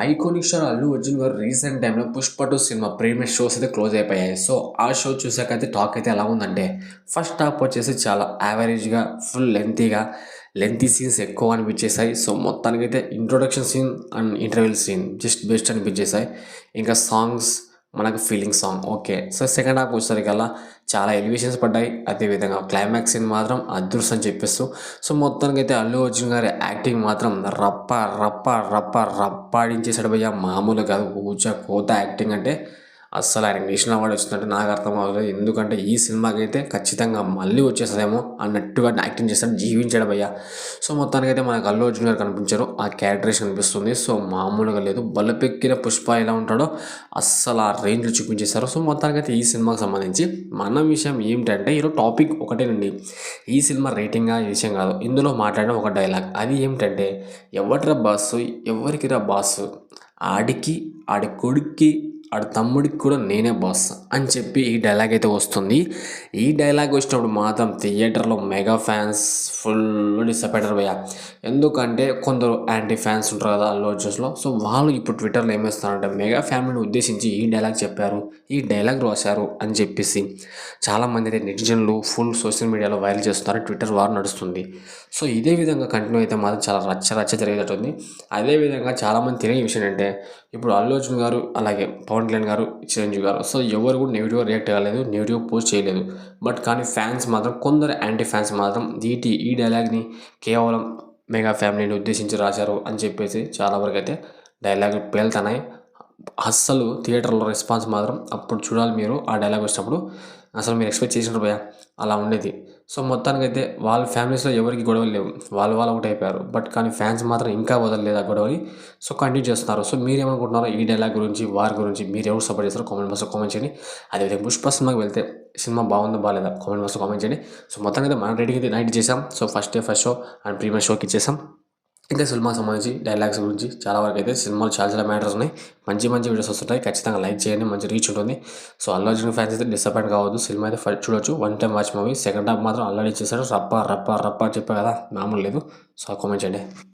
ఐకోనిక్ star Allu Arjun గారు recent టైంలో Pushpa two cinema premiere shows అయితే క్లోజ్ అయిపోయాయి. సో ఆ షో చూసాక అయితే టాక్ అయితే ఎలా ఉందంటే ఫస్ట్ హాఫ్ వచ్చేసి చాలా యావరేజ్గా ఫుల్ లెంతీగా లెంతీ సీన్స్ ఎక్కువ అనిపించేసాయి సో మొత్తానికైతే introduction scene and interval scene just best అనిపించేసాయి ఇంకా సాంగ్స్ మనకు feeling song okay so second half వచ్చేసరికల్లా చాలా ఎలివేషన్స్ పడ్డాయి. అదేవిధంగా క్లైమాక్స్ సీన్ మాత్రం అదృష్టం అని చెప్పేస్తూ సో మొత్తానికి అయితే అల్లు అర్జున్ గారి యాక్టింగ్ మాత్రం రప్ప రప్ప రప్ప రప్పాడించేసాడు భయ్య. మామూలు కాదు ఊచ కోత యాక్టింగ్ అంటే అస్సలు ఆయన నేషనల్ అవార్డు వచ్చిందంటే నాకు అర్థం అవ్వలేదు ఎందుకంటే ఈ సినిమాకి అయితే ఖచ్చితంగా మళ్ళీ వచ్చేస్తుందేమో అన్నట్టుగా యాక్టింగ్ చేస్తాడు జీవించాడు అయ్యా సో మొత్తానికి అయితే మనకు అల్లు అర్జున్ గారు కనిపించారు. ఆ క్యారెక్టరేషన్ కనిపిస్తుంది సో మామూలుగా లేదు. బలపెక్కిన పుష్ప ఎలా ఉంటాడో అస్సలు ఆ రేంజ్లో చూపించేశారు. సో మొత్తానికి అయితే ఈ సినిమాకి సంబంధించి మన విషయం ఏమిటంటే ఈరోజు టాపిక్ ఒకటేనండి. ఈ సినిమా రేటింగ్గా ఈ విషయం కాదు. ఇందులో మాట్లాడిన ఒక డైలాగ్ అది ఏమిటంటే ఎవరిరా బాస్ ఎవరికి రా ఆడికి ఆడి కొడుక్కి ఆడి తమ్ముడికి కూడా నేనే బాస్ అని చెప్పి ఈ డైలాగ్ అయితే వస్తుంది. ఈ డైలాగ్ వచ్చినప్పుడు మాత్రం థియేటర్లో మెగా ఫ్యాన్స్ ఫుల్ డిసప్పాయింటర్ పోయా ఎందుకంటే కొందరు యాంటీ ఫ్యాన్స్ ఉంటారు కదా అల్లు అర్జున్స్లో సో వాళ్ళు ఇప్పుడు ట్విట్టర్లో ఏమేస్తారంటే మెగా ఫ్యామిలీని ఉద్దేశించి ఈ డైలాగ్ చెప్పారు ఈ డైలాగ్ రాశారు అని చెప్పేసి. చాలామంది అయితే నెటిజన్లు ఫుల్ సోషల్ మీడియాలో వైరల్ చేస్తున్నారు ట్విట్టర్ వారు నడుస్తుంది. సో ఇదే విధంగా కంటిన్యూ అయితే మాత్రం చాలా రచ్చ రచ్చ జరిగేటట్టుంది. అదేవిధంగా చాలామంది తెలియని విషయం అంటే ఇప్పుడు అల్లు అర్జున్ గారు అలాగే పవన్ కళ్యాణ్ గారు చిరంజీవి గారు. సో ఎవరు కూడా నెగిటివ్గా రియాక్ట్ కాలేదు నెగిటివ్గా పోస్ట్ చేయలేదు. బట్ కానీ ఫ్యాన్స్ మాత్రం కొందరు యాంటీ ఫ్యాన్స్ మాత్రం ఈటీ ఈ డైలాగ్ని కేవలం మెగా ఫ్యామిలీని ఉద్దేశించి రాశారు అని చెప్పేసి చాలా వరకు అయితే డైలాగ్ పేలుతున్నాయి. అస్సలు థియేటర్లో రెస్పాన్స్ మాత్రం అప్పుడు చూడాలి మీరు ఆ డైలాగ్ వచ్చినప్పుడు అసలు మీరు ఎక్స్పెక్ట్ చేసినారు భయ అలా ఉండేది. సో మొత్తానికైతే వాళ్ళ ఫ్యామిలీస్లో ఎవరికి గొడవలు లేవు. వాళ్ళు వాళ్ళు ఒకటి అయిపోయారు. బట్ కానీ ఫ్యాన్స్ మాత్రం ఇంకా వదలలేదు ఆ గొడవని. సో కంటిన్యూ చేస్తున్నారు. సో మీరేమనుకుంటున్నారో ఈ డైలాగ్ గురించి వారి గురించి మీరు ఎవరు సపోర్ట్ చేస్తారో కామెంట్ బాక్స్లో కామెంట్ చేయండి. అదేవిధంగా పుష్ప సినిమాకి వెళ్తే సినిమా బాగుందో బాగాలేదా కామెంట్ బాక్స్లో కామెంట్ చేయండి. సో మొత్తానికి అయితే మన రేటింగ్ అయితే నైట్ చేసాం so first day first show and premiere షోకి ఇచ్చేసాం. ఇంకా సినిమాకి సంబంధించి డైలాగ్స్ గురించి చాలా వరకు అయితే సినిమాలు చాలా చాలా మ్యాటర్స్ ఉన్నాయి. మంచి మంచి వీడియోస్ వస్తుంటాయి. ఖచ్చితంగా లైక్ చేయండి. మంచి రీచ్ ఉంటుంది. సో అల్లు అర్జున్ ఫ్యాన్స్ అయితే డిసప్పాయింట్ కావద్దు. సినిమా అయితే ఫస్ట్ చూడొచ్చు. One time watch movie second half మాత్రం ఆల్రెడీ చేశాడు. రప్ప రప్ప రప్ప చెప్పా కదా. మామూలు లేదు. సో కామెంట్ చేయండి.